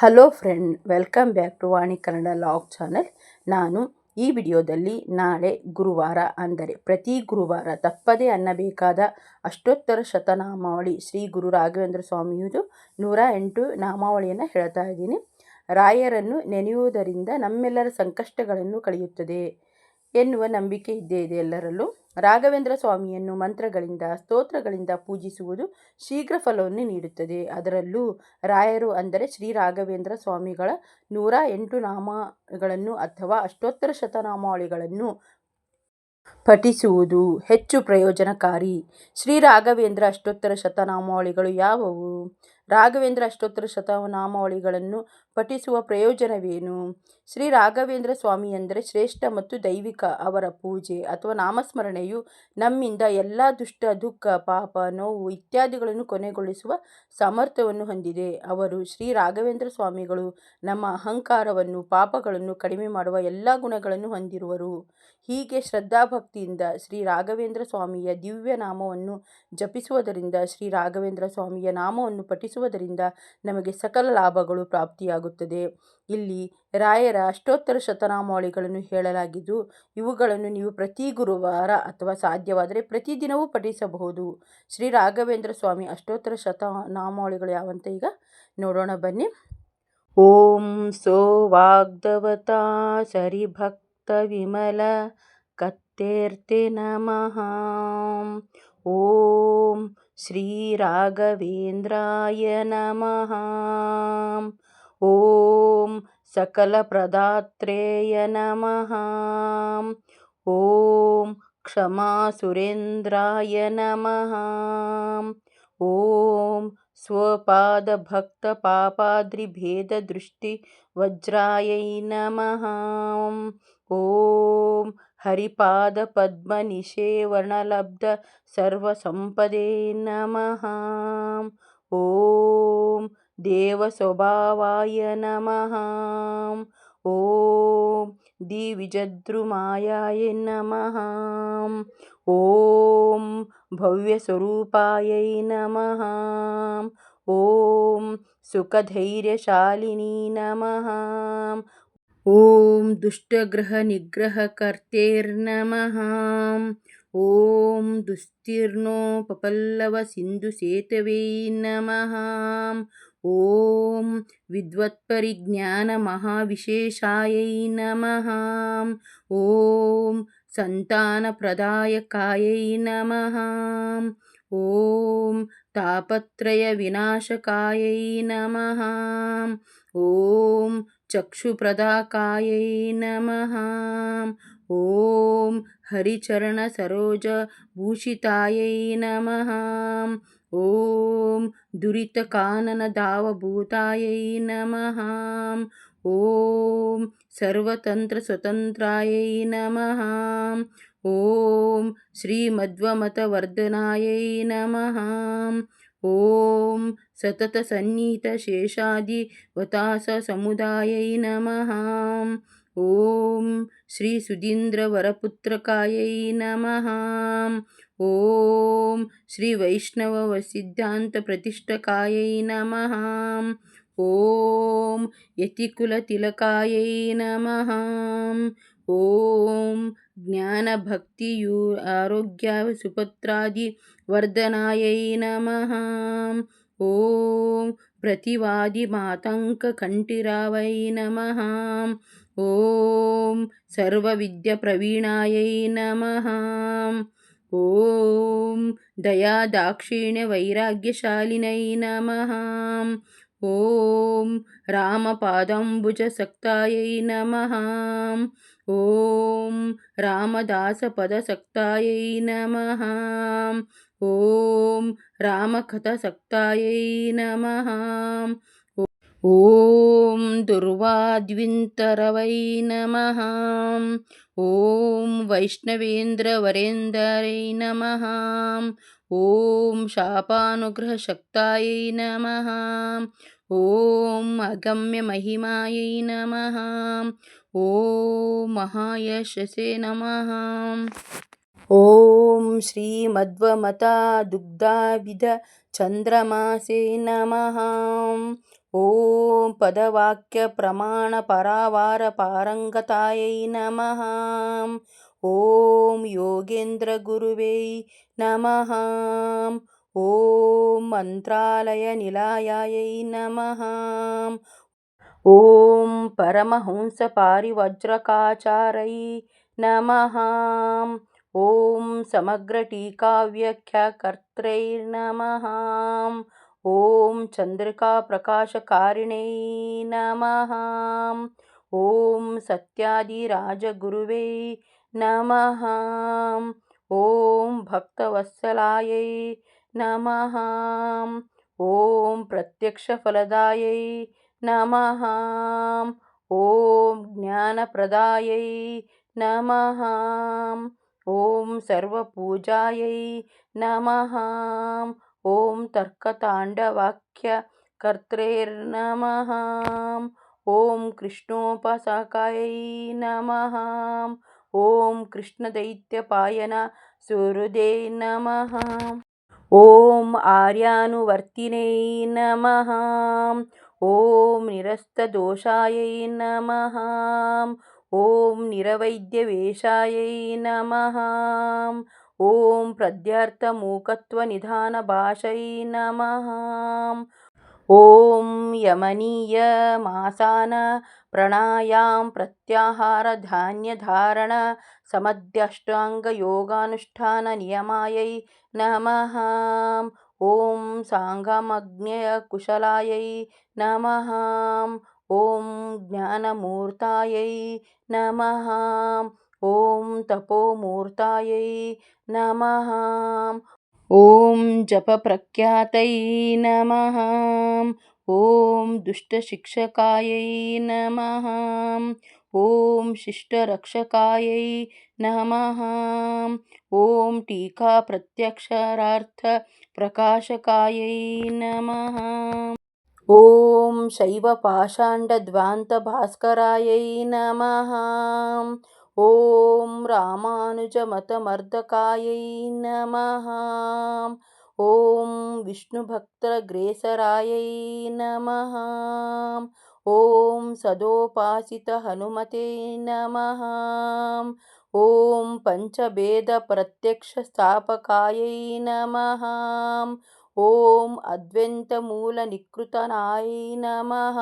Hello friend welcome back to Vani Kannada vlog channel ನಾನು ಈ ವಿಡಿಯೋದಲ್ಲಿ ನಾಳೆ ಗುರುವಾರ, ಅಂದರೆ ಪ್ರತಿ ಗುರುವಾರ ತಪ್ಪದೇ ಅನ್ನಬೇಕಾದ ಅಷ್ಟೋತ್ತರ ಶತನಾಮಾವಳಿ ಶ್ರೀ ಗುರು ರಾಘವೇಂದ್ರ ಸ್ವಾಮಿಯುದು ನೂರ ಎಂಟು ನಾಮಾವಳಿಯನ್ನು ಹೇಳ್ತಾ ಇದ್ದೀನಿ. ರಾಯರನ್ನು ನೆನೆಯುವುದರಿಂದ ನಮ್ಮೆಲ್ಲರ ಸಂಕಷ್ಟಗಳನ್ನು ಕಳೆಯುತ್ತದೆ. ಎನ್ನುವ ನಂಬಿಕೆ ಇದ್ದೇ ಇದೆ ಎಲ್ಲರಲ್ಲೂ. ರಾಘವೇಂದ್ರ ಸ್ವಾಮಿಯನ್ನು ಮಂತ್ರಗಳಿಂದ, ಸ್ತೋತ್ರಗಳಿಂದ ಪೂಜಿಸುವುದು ಶೀಘ್ರ ಫಲವನ್ನು ನೀಡುತ್ತದೆ. ಅದರಲ್ಲೂ ರಾಯರು ಅಂದರೆ ಶ್ರೀ ರಾಘವೇಂದ್ರ ಸ್ವಾಮಿಗಳ ನೂರ ಎಂಟು ನಾಮಗಳನ್ನು ಅಥವಾ ಅಷ್ಟೋತ್ತರ ಶತನಾಮಾವಳಿಗಳನ್ನು ಪಠಿಸುವುದು ಹೆಚ್ಚು ಪ್ರಯೋಜನಕಾರಿ. ಶ್ರೀ ರಾಘವೇಂದ್ರ ಅಷ್ಟೋತ್ತರ ಶತನಾಮಾವಳಿಗಳು ಯಾವುವು? ರಾಘವೇಂದ್ರ ಅಷ್ಟೋತ್ತರ ಶತನಾಮಾವಳಿಗಳನ್ನು ಪಠಿಸುವ ಪ್ರಯೋಜನವೇನು? ಶ್ರೀ ರಾಘವೇಂದ್ರ ಸ್ವಾಮಿ ಎಂದರೆ ಶ್ರೇಷ್ಠ ಮತ್ತು ದೈವಿಕ ಅವರ ಪೂಜೆ ಅಥವಾ ನಾಮಸ್ಮರಣೆಯು ನಮ್ಮಿಂದ ಎಲ್ಲ ದುಷ್ಟ, ದುಃಖ, ಪಾಪ, ನೋವು ಇತ್ಯಾದಿಗಳನ್ನು ಕೊನೆಗೊಳಿಸುವ ಸಾಮರ್ಥ್ಯವನ್ನು ಹೊಂದಿದೆ. ಅವರು ಶ್ರೀ ರಾಘವೇಂದ್ರ ಸ್ವಾಮಿಗಳು. ನಮ್ಮ ಅಹಂಕಾರವನ್ನು, ಪಾಪಗಳನ್ನು ಕಡಿಮೆ ಮಾಡುವ ಎಲ್ಲ ಗುಣಗಳನ್ನು ಹೊಂದಿರುವರು. ಹೀಗೆ ಶ್ರದ್ಧಾಭಕ್ತಿಯಿಂದ ಶ್ರೀ ರಾಘವೇಂದ್ರ ಸ್ವಾಮಿಯ ದಿವ್ಯ ನಾಮವನ್ನು ಜಪಿಸುವುದರಿಂದ ಶ್ರೀ ರಾಘವೇಂದ್ರ ಸ್ವಾಮಿಯ ನಾಮವನ್ನು ಪಠಿಸುವುದರಿಂದ ನಮಗೆ ಸಕಲ ಲಾಭಗಳು ಪ್ರಾಪ್ತಿಯಾಗುತ್ತದೆ. ಇಲ್ಲಿ ರಾಯರ ಅಷ್ಟೋತ್ತರ ಶತನಾಮಾವಳಿಗಳನ್ನು ಹೇಳಲಾಗಿದ್ದು, ಇವುಗಳನ್ನು ನೀವು ಪ್ರತಿ ಗುರುವಾರ ಅಥವಾ ಸಾಧ್ಯವಾದರೆ ಪ್ರತಿದಿನವೂ ಪಠಿಸಬಹುದು. ಶ್ರೀ ರಾಘವೇಂದ್ರ ಸ್ವಾಮಿ ಅಷ್ಟೋತ್ತರ ಶತನಾಮಾವಳಿಗಳು ಯಾವಂತ ಈಗ? ನೋಡೋಣ, ಬನ್ನಿ. ಓಂ ಸೋ ವಾಗ್ದವತಾ ಸರಿಭಕ್ತ ವಿಮಲ ಕತ್ತೇರ್ತೆ ನಮಃ. ಓಂ श्रीराघवेन्द्राय नमः। ॐ सकलप्रदात्रेय नमः। ॐ क्षमासुरेन्द्राय नमः। ॐ स्वपादभक्तपापाद्रिभेददृष्टिवज्रायै नमः। ॐ हरिपादपद्मनिषेवर्णलब्धसर्वसम्पदे नमः। ॐ देवस्वभावाय नमः। ॐ दिविजद्रुमायाय नमः। ॐ भव्यस्वरूपायै नमः। ॐ सुखधैर्यशालिनी नमः ॐ दुष्टग्रहनिग्रहकर्तेर्नमः। ॐ दुस्तीर्णोपपल्लवसिन्धुसेतवे नमः। ॐ विद्वत्परिज्ञानमहाविशेषायै नमः। ॐ सन्तानप्रदायकायै नमः। ॐ तापत्रयविनाशकायै नमः। ॐ चक्षुप्रदाकायै नमः। ॐ हरिचरणसरोजभूषितायै नमः। ॐ दुरितकाननदावभूतायै नमः। ॐ सर्वतन्त्रस्वतन्त्रायै नमः। ॐ श्रीमध्वमतवर्धनायै नमः। ॐ सततसन्नीतशेषादिवताससमुदायै नमः। ॐ श्रीसुधीन्द्रवरपुत्रकायै नमः। ॐ श्रीवैष्णवसिद्धान्तप्रतिष्ठकायै नमः। ॐ यतिकुलतिलकायै नमः। ॐ ज्ञानभक्तियु आरोग्यसुपत्रादिवर्धनायै नमः ॐ प्रतिवादिमातङ्ककण्ठीरावै नमः। ॐ सर्वविद्याप्रवीणायै नमः। ॐ दयादाक्षिण्यवैराग्यशालिनै नमः। ॐ रामपादाम्बुजसक्तायै नमः। ॐ रामदासपदसक्तायै नमः ॐ रामकथसक्तायै नमः ॐ दुर्वाद्विन्तरवै नमः ॐ वैष्णवेन्द्रवरेन्दरै नमः ॐ शापानुग्रहशक्तायै नमः ॐ अगम्यमहिमायै नमः ॐ महायशसे नमः ॐ श्रीमध्वमता दुग्धाभिध चन्द्रमासे नमः ॐ पदवाक्यप्रमाणपरावारपारङ्गतायै नमः ॐ योगेन्द्रगुरुवे नमः ॐ मन्त्रालयनिलयायै नमः ॐ परमहंसपारिवज्रकाचार्यै नमः ॐ समग्रटीकाव्याख्याकर्त्रै नमः ॐ चन्द्रिकाप्रकाशकारिण्यै नमः ॐ सत्यादिराजगुरुवे नमः ॐ भक्तवत्सलायै नमः ॐ प्रत्यक्षफलदायै नमः ॐ ज्ञानप्रदायै नमः ॐ सर्वपूजायै नमः। ॐ तर्कताण्डवाक्यकर्त्रेर्नमः ॐ कृष्णोपासकायै नमः। ॐ कृष्णदैत्यपायन सुहृदे नमः। ॐ आर्यानुवर्तिने नमः। ॐ निरस्तदोषायै नमः ॐ निरवैद्यवेषायै नमः। ॐ प्रद्यर्थमूकत्वनिधानभाषै नमः। ॐ यमनीयमासान प्राणायाम प्रत्याहारधान्यधारण समध्यष्टाङ्गयोगानुष्ठाननियमायै नमः। ॐ साङ्गमज्ञयकुशलायै नमः ॐ ज्ञानमूर्तायै नमः। ॐ तपोमूर्तायै नमः। ॐ जपप्रख्यातै नमः। ॐ दुष्टशिक्षकायै नमः। ॐ शिष्टरक्षकायै नमः। ॐ टीकाप्रत्यक्षरार्थप्रकाशकायै नमः। ॐ शैवपाषाण्डध्वान्तभास्करायै नमः ॐ रामानुजमतमर्दकायै नमः ॐ विष्णुभक्तग्रेसरायै नमः ॐ सदोपासितहनुमते नमः ॐ पञ्चभेदप्रत्यक्षस्थापकायै नमः ॐ अद्वैतमूलनिकृतनाय नमः।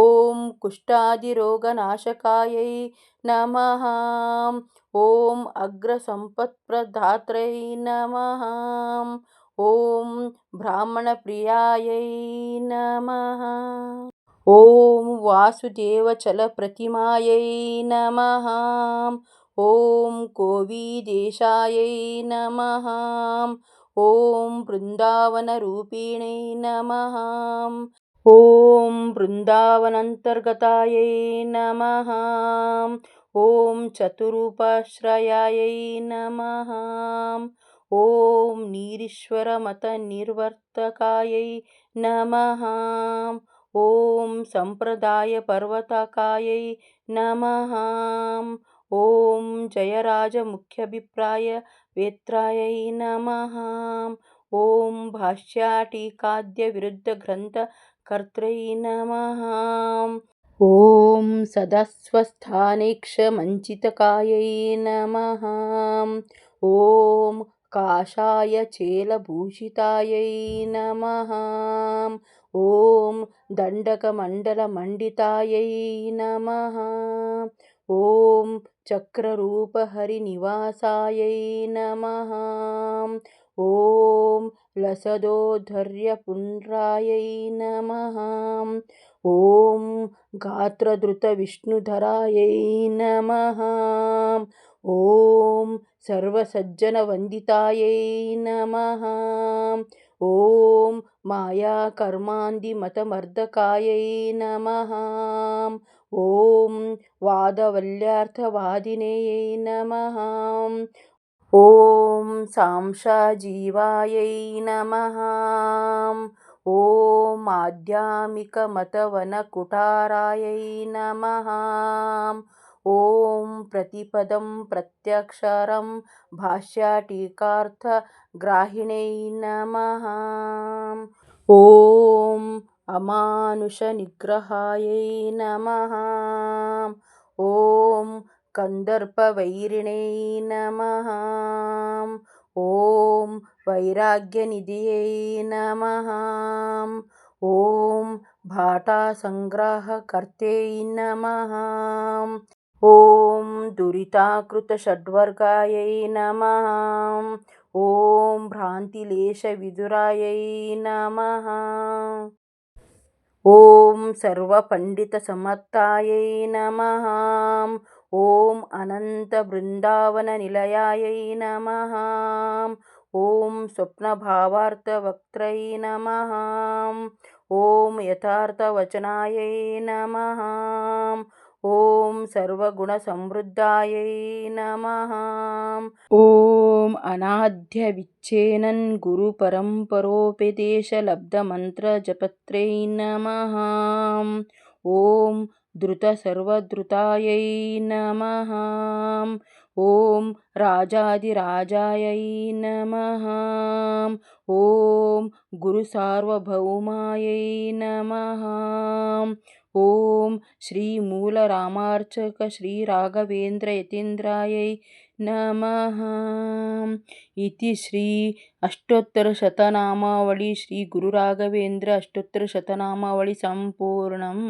ॐ कुष्ठादिरोगनाशकायै नमः। ॐ अग्रसम्पत्प्रदात्रै नमः। ॐ ब्राह्मणप्रियायै नमः। ॐ वासुदेवचलप्रतिमायै नमः। ॐ कोविदेशायै नमः ॐ बृन्दावनरूपिणे नमः। ॐ बृन्दावनन्तर्गतायै नमः। ॐ चतुरूपाश्रयायै नमः। ॐ निरीश्वरमतनिर्वर्तकायै नमः। ॐ सम्प्रदायपर्वतकायै नमः। ॐ जयराजमुख्याभिप्रायवेत्रायै नमः। ॐ भाष्याटीकाद्यविरुद्धग्रन्थकर्त्रै नमः। ॐ सदस्वस्थानेक्षमञ्चितकायै नमः। ॐ काषायचेलभूषितायै नमः। ॐ दण्डकमण्डलमण्डितायै नमः। ॐ चक्ररूपहरिनिवासायै नमः। ॐ लसदोद्धर्यपुण्ड्रायै नमः। ॐ गात्रधृतविष्णुधरायै नमः। ॐ सर्वसज्जनवन्दितायै नमः। ॐ मायाकर्मान्धिमतमर्दकायै नमः ॐ वादवल्ल्यार्थवादिन्यै नमः। ॐ सांसाजीवायै नमः। ॐ आध्यात्मिकमतवनकुटारायै नमः। ॐ प्रतिपदं प्रत्यक्षरं भाष्यटीकार्थग्राहिण्यै नमः। ॐ अमानुषनिग्रहायै नमः। ॐ कन्दर्पवैरिण्यै नमः। ॐ वैराग्यनिधये नमः। ॐ भाटासङ्ग्रहकर्त्यै नमः। ॐ दुरिताकृतषड्वर्गायै नमः। ॐ भ्रान्तिलेशविदुरायै नमः ॐ सर्वपण्डितसमर्थायै नमः। ॐ अनन्तबृन्दावननिलयायै नमः। ॐ स्वप्नभावार्थवक्त्रै नमः। ॐ यथार्थवचनायै नमः ॐ सर्वगुणसमृद्धायै नमः। ॐ अनाद्यविच्छेनन् गुरुपरम्परोपदेशलब्धमन्त्रजपत्रै नमः। ॐ धृतसर्वधृतायै नमः। ॐ राजाधिराजायै नमः। ॐ गुरुसार्वभौमायै नमः ॐ श्रीमूलरामार्चक श्रीराघवेन्द्रयतीन्द्रायै नमः इति श्री अष्टोत्तरशतनामावळि श्रीगुरुराघवेन्द्र अष्टोत्तरशतनामावळि सम्पूर्णम्